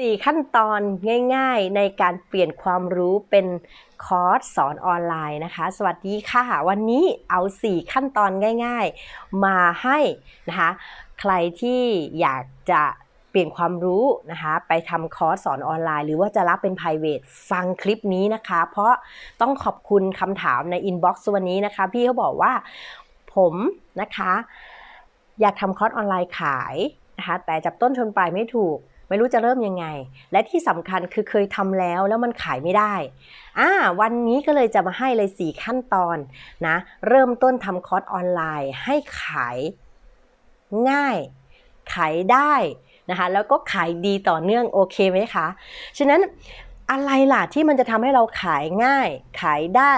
4 ขั้นตอนง่ายๆ ในการเปลี่ยนความรู้เป็นคอร์สสอนออนไลน์นะคะ สวัสดีค่ะ วันนี้เอา 4 ขั้นตอนง่าย ๆ มาให้นะคะ ใครที่อยากจะเปลี่ยนความรู้นะคะไปทำคอร์สสอนออนไลน์ หรือว่าจะรับเป็น private ฟังคลิปนี้นะคะ เพราะต้องขอบคุณคำถามใน inbox วันนี้นะคะ พี่เขาบอกว่าผมนะคะ อยากทำคอร์สออนไลน์ขายนะคะแต่จับต้นชนปลายไม่ถูก ไม่รู้จะเริ่มยังไง และที่สำคัญคือเคยทำแล้วแล้วมันขายไม่ได้อ่าวันนี้ก็เลยจะมาให้เลย 4 ขั้นตอนนะเริ่มต้นทำคอร์สออนไลน์ ให้ขายง่าย ขายได้นะคะแล้วก็ขายดีต่อเนื่องโอเคไหมคะ ฉะนั้นอะไรล่ะที่มันจะทำให้เราขายง่าย ขายได้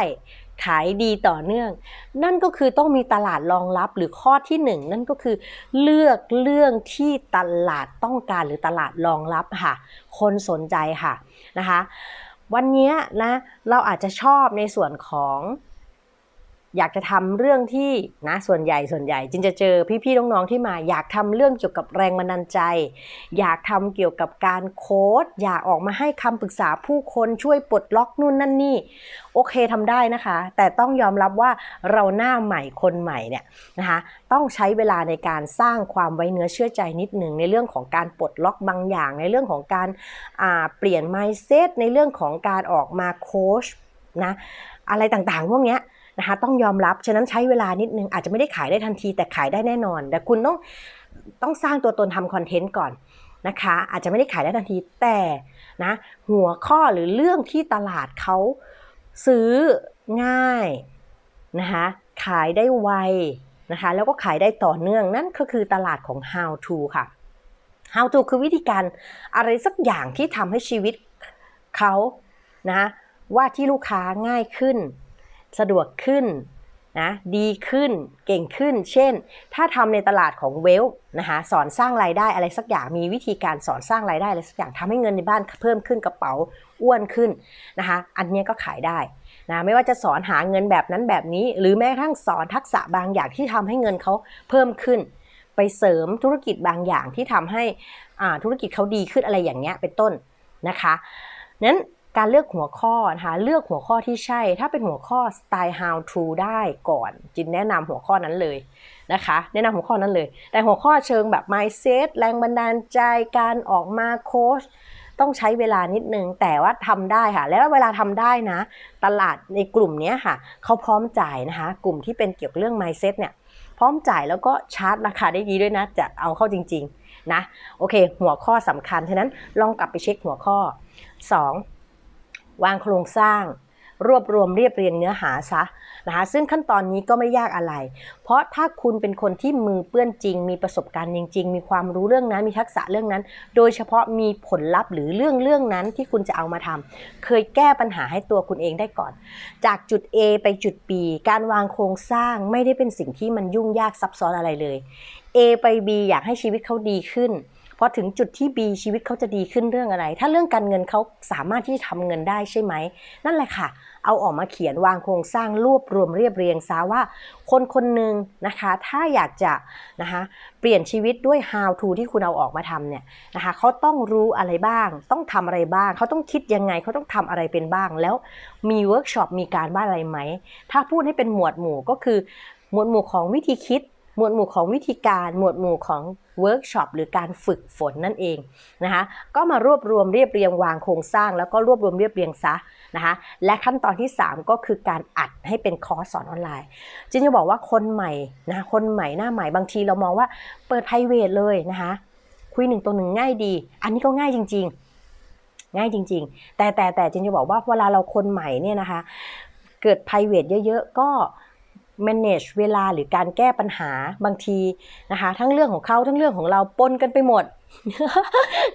ขายดีต่อเนื่อง นั่นก็คือต้องมีตลาดรองรับหรือข้อที่หนึ่งนั่นก็คือ เลือกเรื่องที่ตลาดต้องการหรือตลาดรองรับค่ะ คนสนใจค่ะนะคะ วันนี้นะเราอาจจะชอบในส่วนของ อยากจะทำเรื่องที่นะส่วนใหญ่ส่วนใหญ่จึงจะเจอพี่ๆน้องๆที่มา อยากทำเรื่องเกี่ยวกับแรงบันดาลใจ อยากทำเกี่ยวกับการโค้ดอยากออกมาให้คำปรึกษาผู้คนช่วยปลดล็อกนู่นนั่นนี่โอเคทำได้นะคะ แต่ต้องยอมรับว่าเราหน้าใหม่คนใหม่เนี่ยนะคะต้องใช้เวลาในการสร้างความไว้เนื้อเชื่อใจนิดหนึ่งในเรื่องของการปลดล็อกบางอย่าง ในเรื่องของการเปลี่ยน mindset ในเรื่องของการออกมาโค้ชนะอะไรต่างๆ พวกนี้ นะคะต้องยอมรับฉะนั้นใช้เวลานิดนึงอาจจะไม่ได้ขายได้ทันที แต่ขายได้แน่นอน แต่คุณต้องต้องสร้างตัวตนทำคอนเทนต์ก่อนนะคะ อาจจะไม่ได้ขายได้ทันทีแต่นะหัวข้อหรือเรื่องที่ตลาดเขาซื้อง่ายนะคะขายได้ไวนะคะแล้วก็ขายได้ต่อเนื่องนั่นก็คือตลาดของ how to ค่ะ how to คือวิธีการอะไรสักอย่างที่ทำให้ชีวิตเขานะว่าที่ลูกค้าง่ายขึ้น สะดวกขึ้นนะดีขึ้นเก่งขึ้น เช่น ถ้าทำในตลาดของเวลนะคะสอนสร้างรายได้อะไรสักอย่างมีวิธีการสอนสร้างรายได้อะไรสักอย่างทำให้เงินในบ้านเพิ่มขึ้นกระเป๋าอ้วนขึ้นนะคะอันนี้ก็ขายได้นะไม่ว่าจะสอนหาเงินแบบนั้นแบบนี้ หรือแม้กระทั่งสอนทักษะบางอย่างที่ทำให้เงินเขาเพิ่มขึ้น ไปเสริมธุรกิจบางอย่างที่ทำให้ธุรกิจเขาดีขึ้นอะไรอย่างเงี้ยเป็นต้นนะคะนั้น การเลือกหัวข้อนะคะเลือกหัวข้อที่ใช่ ถ้าเป็นหัวข้อสไตล์ how to ได้ก่อน จินแนะนำหัวข้อนั้นเลยนะคะ แนะนำหัวข้อนั้นเลย แต่หัวข้อเชิงแบบ mindset แรงบันดาลใจการออกมาโค้ชต้องใช้เวลานิดนึง แต่ว่าทำได้ค่ะ แล้วเวลาทำได้นะ ตลาดในกลุ่มนี้ค่ะเขาพร้อมจ่ายนะคะ กลุ่มที่เป็นเกี่ยวกับเรื่อง mindset เนี่ยพร้อมจ่ายแล้วก็ชาร์จราคาได้ดีด้วยนะจะเอาเข้าจริง ๆนะโอเค หัวข้อสำคัญฉะนั้นลองกลับไปเช็คหัวข้อ 2 วางโครงสร้าง รวบรวมเรียบเรียงเนื้อหาซะนะคะซึ่งขั้นตอนนี้ก็ไม่ยากอะไร เพราะถ้าคุณเป็นคนที่มือเปื้อนจริง มีประสบการณ์จริง ๆ มีความรู้เรื่องนั้นมีทักษะเรื่องนั้น โดยเฉพาะมีผลลัพธ์หรือเรื่องเรื่องนั้นที่คุณจะเอามาทำเคยแก้ปัญหาให้ตัวคุณเองได้ก่อน จากจุด A ไปจุด B การวางโครงสร้างไม่ได้เป็นสิ่งที่มันยุ่งยากซับซ้อนอะไรเลย A ไป B อยากให้ชีวิตเขาดีขึ้น พอถึงจุดที่ B ชีวิตเขาจะดีขึ้นเรื่องอะไร ถ้าเรื่องการเงินเขาสามารถที่จะทำเงินได้ใช่ไหม นั่นแหละค่ะ เอาออกมาเขียนวางโครงสร้างรวบรวมเรียบเรียงซะว่า คนคนหนึ่งนะคะ ถ้าอยากจะนะคะเปลี่ยนชีวิตด้วย how to ที่คุณเอาออกมาทำเนี่ยนะคะเขาต้องรู้อะไรบ้าง ต้องทำอะไรบ้าง เขาต้องคิดยังไงเขาต้องทำอะไรเป็นบ้าง แล้วมีเวิร์กช็อปมีการบ้านอะไรไหม ถ้าพูดให้เป็นหมวดหมู่ก็คือหมวดหมู่ของวิธีคิด หมวดหมู่ของวิธีการหมวดหมู่ของเวิร์กช็อปหรือการฝึกฝนนั่นเองนะคะก็มารวบรวมเรียบเรียงวางโครงสร้าง แล้วก็รวบรวมเรียบเรียงซะนะคะและขั้นตอนที่ 3 ก็คือการอัดให้เป็นคอร์สสอนออนไลน์จินจะบอกว่าคนใหม่นะคนใหม่หน้าใหม่บางทีเรามองว่าเปิด p r i v a t เลยนะคะคุยหนึ่งตัวหนึ่งง่ายดี อันนี้ก็ง่ายจริง ๆ ง่ายจริง ๆ แต่แต่แต่จินจะบอกว่าเวลาเราคนใหม่เนี่ยนะคะเกิด p r i v a t เยอะ ๆ ก็ manage เวลาหรือการแก้ปัญหาบางทีนะคะ ทั้งเรื่องของเขาทั้งเรื่องของเราปนกันไปหมด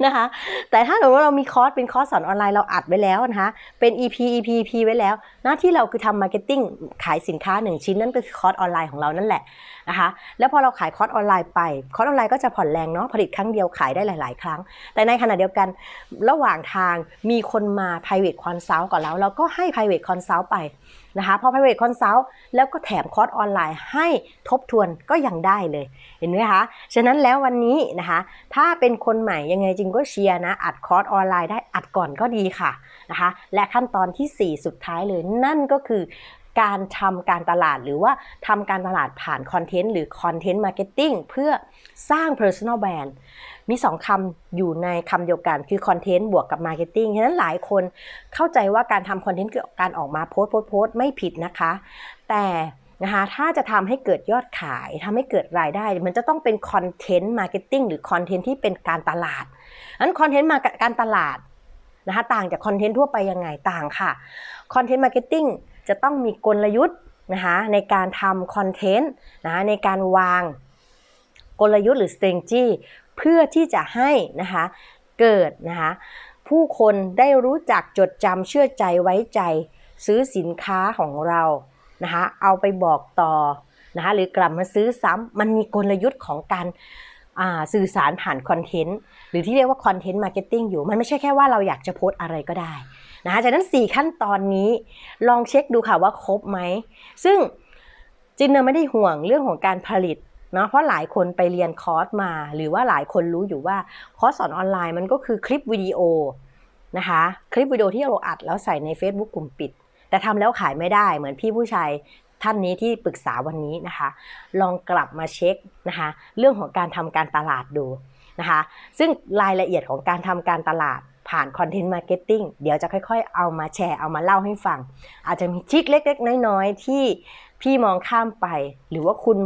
นะคะ แต่ถ้าสมมติว่าเรามีคอร์สเป็นคอร์สสอนออนไลน์เราอัดไว้แล้วนะคะ เป็น EP EP EP ไว้แล้ว หน้าที่เราคือทำมาร์เก็ตติ้งขายสินค้า 1 ชิ้นนั่นก็คือคอร์สออนไลน์ของเรานั่นแหละนะคะ แล้วพอเราขายคอร์สออนไลน์ไป คอร์สออนไลน์ก็จะผ่อนแรงเนาะ ผลิตครั้งเดียวขายได้หลาย ๆ ครั้ง แต่ในขณะเดียวกัน ระหว่างทางมีคนมา private consult กับเราเราก็ให้ private consult ไปนะคะพอ private consult แล้วก็แถมคอร์สออนไลน์ให้ทบทวนก็ยังได้เลย เห็นไหมคะ ฉะนั้นแล้ววันนี้นะคะ ถ้าเป็น็นคนใหม่ยังไงจริงก็เชียร์นะ อัดคอร์สออนไลน์ได้อัดก่อนก็ดีค่ะนะคะ และขั้นตอนทีสี่4 สุดท้ายเลยนั่นก็คือการทำการตลาดหรือว่าทำการตลาดผ่านคอนเทนต์หรือคอนเทนต์มาร์เก็ตติ้งเพื่อสร้าง Personal Brand มี 2คำอยู่ในคำเดียวกันคือคอนเทนต์บวกกับมาร์เก็ตติ้งฉะนั้นหลายคนเข้าใจว่าการทำคอนเทนต์คือการออกมาโพสโพสต์โพสต์ไม่ผิดนะคะ แต่ นะคะถ้าจะทำให้เกิดยอดขายทำให้เกิดรายได้ มันจะต้องเป็นคอนเทนต์มาร์เก็ตติ้งหรือคอนเทนต์ที่เป็นการตลาดนั้นคอนเทนต์มาการตลาดนะคะต่างจากคอนเทนต์ทั่วไปยังไงต่างค่ะคอนเทนต์มาร์เก็ตติ้งจะต้องมีกลยุทธ์นะคะในการทำคอนเทนต์นะคะในการวางกลยุทธ์หรือ strategy เพื่อที่จะให้นะคะเกิดนะคะผู้คนได้รู้จักจดจำเชื่อใจไว้ใจซื้อสินค้าของเรา นะคะเอาไปบอกต่อนะคะหรือกลับมาซื้อซ้ำมันมีกลยุทธ์ของการสื่อสารผ่านคอนเทนต์หรือที่เรียกว่าคอนเทนต์มาร์เก็ตติ้งอยู่ มันไม่ใช่แค่ว่าเราอยากจะโพสอะไรก็ได้นะคะจากนั้น 4 ขั้นตอนนี้ลองเช็คดูค่ะว่าครบไหม ซึ่งจินเนอร์ไม่ได้ห่วงเรื่องของการผลิตเนาะเพราะหลายคนไปเรียนคอร์สมา หรือว่าหลายคนรู้อยู่ว่าคอร์สสอนออนไลน์มันก็คือคลิปวิดีโอนะคะคลิปวิดีโอที่เราอัดแล้วใส่ใน Facebook กลุ่มปิด แต่ทำแล้วขายไม่ได้เหมือนพี่ผู้ชายท่านนี้ที่ปรึกษาวันนี้นะคะ ลองกลับมาเช็คนะคะ เรื่องของการทำการตลาดดูนะคะ ซึ่งรายละเอียดของการทำการตลาดผ่านคอนเทนต์มาร์เก็ตติ้งเดี๋ยวจะค่อยๆ เอามาแชร์เอามาเล่าให้ฟัง อาจจะมีทิกเล็กๆ น้อยๆ ที่พี่มองข้ามไป หรือว่าคุณ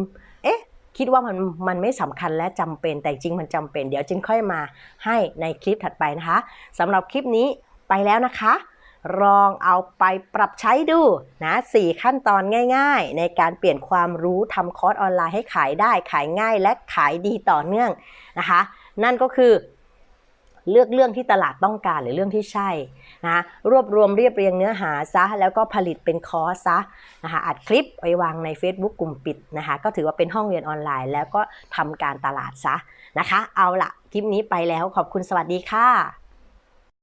เอ๊ะ คิดว่ามันมันไม่สำคัญและจำเป็นแต่จริงมันจำเป็น เดี๋ยวจินค่อยมาให้ในคลิปถัดไปนะคะสำหรับคลิปนี้ไปแล้วนะคะ ลองเอาไปปรับใช้ดูนะสี่ขั้นตอนง่าย ๆ ในการเปลี่ยนความรู้ทำคอร์สออนไลน์ให้ขายได้ขายง่ายและขายดีต่อเนื่องนะคะ นั่นก็คือเลือกเรื่องที่ตลาดต้องการหรือเรื่องที่ใช่นะรวบรวมเรียบเรียงเนื้อหาซะ แล้วก็ผลิตเป็นคอร์สซะนะคะอัดคลิปไปวางใน Facebook กลุ่มปิดนะคะก็ถือว่าเป็นห้องเรียนออนไลน์ แล้วก็ทำการตลาดซะนะคะ เอาละคลิปนี้ไปแล้วขอบคุณสวัสดีค่ะ